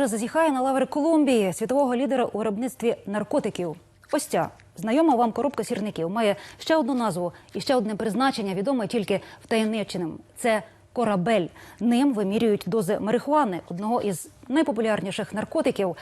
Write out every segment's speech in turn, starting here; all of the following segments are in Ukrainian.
вже зазіхає на лаври Колумбії, світового лідера у виробництві наркотиків. Ось ця знайома вам коробка сірників має ще одну назву і ще одне призначення, відоме тільки втаємниченим. Це корабель. Ним вимірюють дози марихуани, одного із найпопулярніших наркотиків.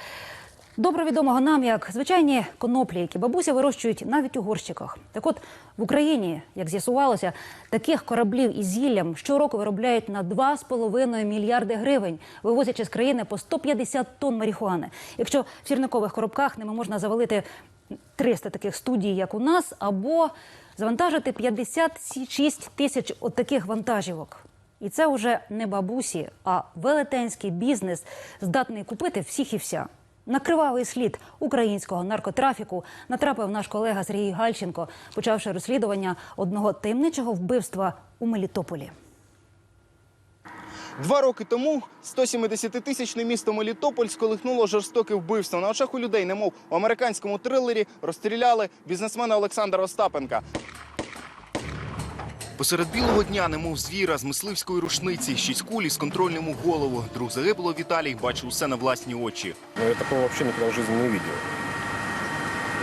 Добре відомого нам як звичайні коноплі, які бабуся вирощують навіть у горщиках. Так от в Україні, як з'ясувалося, таких кораблів із зіллям щороку виробляють на 2,5 мільярди гривень, вивозячи з країни по 150 тонн марихуани. Якщо в сірникових коробках ними можна завалити 300 таких студій, як у нас, або завантажити 56 тисяч от таких вантажівок. І це вже не бабусі, а велетенський бізнес, здатний купити всіх і вся. На кривавий слід українського наркотрафіку натрапив наш колега Сергій Гальченко, почавши розслідування одного таємничого вбивства у Мелітополі. Два роки тому 170-тисячне місто Мелітополь сколихнуло жорстоке вбивство. На очах у людей, немов у американському трилері, розстріляли бізнесмена Олександра Остапенка. Посеред білого дня, немов звіра з мисливської рушниці, шість кулі з контрольним у голову. Друг загиблого Віталій бачив усе на власні очі. Я такого взагалі ніколи в жизни не бачив.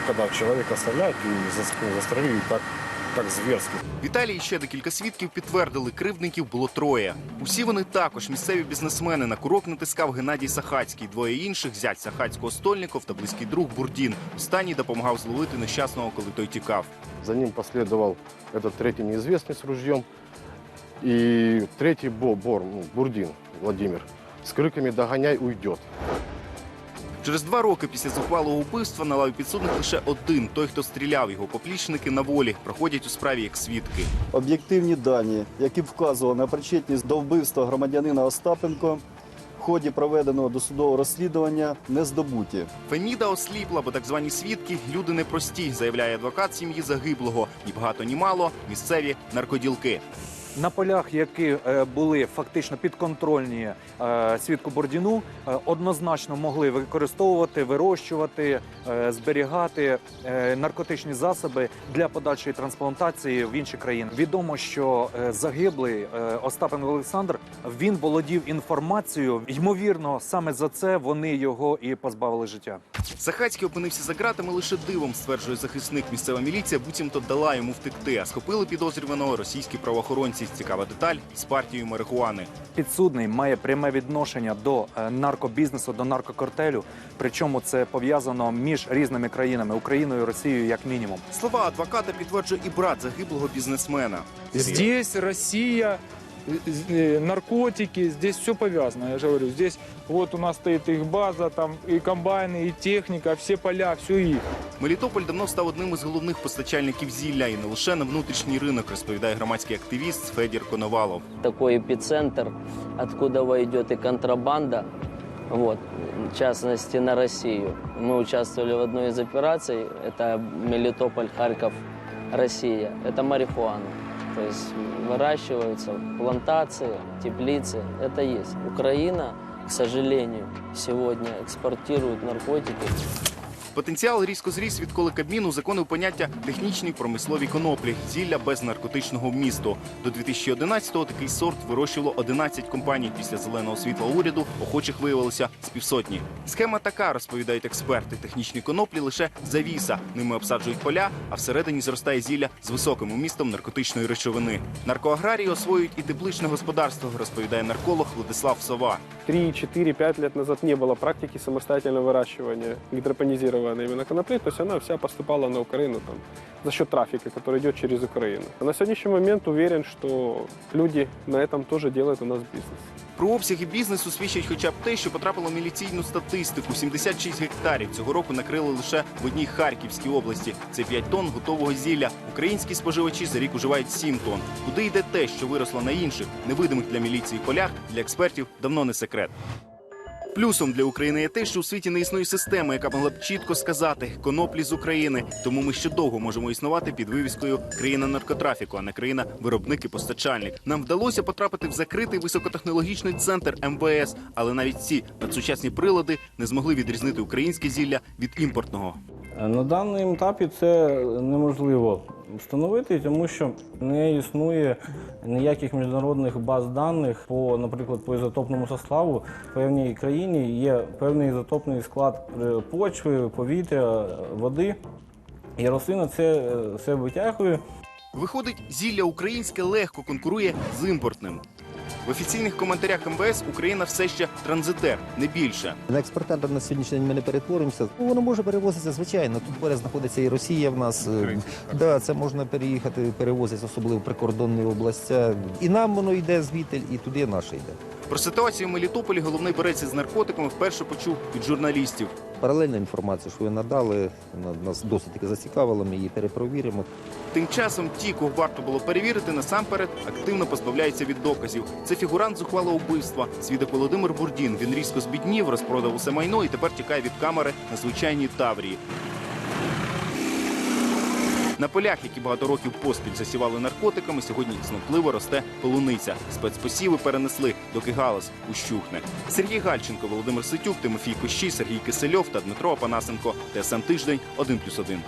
Коли чоловіка оставляют і зас- ну, так, так зверски. Віталій і ще декілька свідків підтвердили, кривдників було троє. Усі вони також місцеві бізнесмени. На курок натискав Геннадій Сахацький. Двоє інших зять Сахацького Стольников та близький друг Бурдін. Останній допомагав зловити нещасного, коли той тікав. За ним третий неизвестный с ружьем. И третий Бо, Бор, ну, Бурдин Владимир. С криками «Догоняй, уйдет». Через два роки після зухвалого вбивства на лаві підсудних лише один той, хто стріляв. Його поплічники на волі проходять у справі як свідки. Об'єктивні дані, які б вказували на причетність до вбивства громадянина Остапенко, в ході проведеного досудового розслідування не здобуті. Феміда осліпла, бо так звані свідки люди непрості, заявляє адвокат сім'ї загиблого. Ні багато, ні мало місцеві наркоділки. На полях, які е, були фактично підконтрольні е, свідку Бордіну, е, однозначно могли використовувати, вирощувати, зберігати наркотичні засоби для подальшої трансплантації в інші країни. Відомо, що загиблий Остапен Олександр він володів інформацією. Ймовірно, саме за це вони його і позбавили життя. Сахацький опинився за ґратами лише дивом, стверджує захисник. Місцева міліція буцімто дала йому втекти, а схопили підозрюваного російські правоохоронці. Цікава деталь з партією марихуани. Підсудний має пряме відношення до е, наркобізнесу, до наркокартелю. Причому це пов'язано між різними країнами Україною і Росією, як мінімум. Слова адвоката підтверджує і брат загиблого бізнесмена. Здесь Россия, э, наркотики, здесь все повязано, я же говорю. Здесь вот у нас стоит их база, там и комбайны, и техника, все поля, все их. Мелітополь давно став одним із головних постачальників зілля і не лише на внутрішній ринок, розповідає громадський активіст Федір Коновалов. такой эпицентр, откуда идет и контрабанда, вот, в частности на Россию. Мы участвовали в одной из операций, это Мелитополь, Харьков, Россия. Это марихуана. То есть выращиваются плантации, теплицы, это есть. Украина, к сожалению, сегодня экспортирует наркотики Потенціал різко зріс, відколи Кабмін узаконив поняття технічні промислові коноплі зілля без наркотичного вмісту. До 2011-го такий сорт вирощувало 11 компаній. Після зеленого світла уряду охочих виявилося з півсотні. Схема така, розповідають експерти. Технічні коноплі лише завіса. Ними обсаджують поля, а всередині зростає зілля з високим умістом наркотичної речовини. Наркоаграрії освоюють і тепличне господарство, розповідає нарколог Владислав Сова. 3, 4, 5 лет назад не было практики самостоятельного выращивания гидропонизированной именно конопли, то есть она вся поступала на Украину там, за счет трафика, который идет через Украину. На сегодняшний момент уверен, что люди на этом тоже делают у нас бизнес. Про обсяги бізнесу свідчить хоча б те, що потрапило в міліційну статистику. 76 гектарів цього року накрили лише в одній Харківській області. Це 5 тонн готового зілля. Українські споживачі за рік уживають 7 тонн. Куди йде те, що виросло на інших, невидимих для міліції полях, для експертів давно не секрет. Плюсом для України є те, що у світі не існує системи, яка могла б чітко сказати коноплі з України. Тому ми ще довго можемо існувати під вивіскою країна наркотрафіку, а не країна виробник і постачальник. Нам вдалося потрапити в закритий високотехнологічний центр МВС, але навіть ці надсучасні прилади не змогли відрізнити українське зілля від імпортного. На даному етапі це неможливо встановити, тому що не існує ніяких міжнародних баз даних по, наприклад, по ізотопному составу. В певній країні є певний ізотопний склад е, почви, повітря, води. І рослина це е, все витягує. Виходить, зілля українське легко конкурує з імпортним. В офіційних коментарях МВС Україна все ще транзитер, не більше. На експортера на сьогоднішній день ми не перетворимося. Ну, воно може перевозитися, звичайно. Тут поряд знаходиться і Росія в нас. Да, це можна переїхати, перевозиться, особливо в прикордонні області. І нам воно йде звідти, і туди наше йде. Про ситуацію в Мелітополі головний борець із наркотиками вперше почув від журналістів. Паралельна інформація, що ви надали, нас досить таки зацікавила, ми її перепровіримо. Тим часом ті, кого варто було перевірити, насамперед активно позбавляються від доказів. Це фігурант зухвала убивства. Свідок Володимир Бурдін. Він різко збіднів, розпродав усе майно і тепер тікає від камери на звичайній таврії. На полях, які багато років поспіль засівали наркотиками, сьогодні снопливо росте полуниця. Спецпосіви перенесли, доки галас ущухне. Сергій Гальченко, Володимир Ситюк, Тимофій Кощій, Сергій Кисельов та Дмитро Апанасенко. ТСН тиждень 1+,1.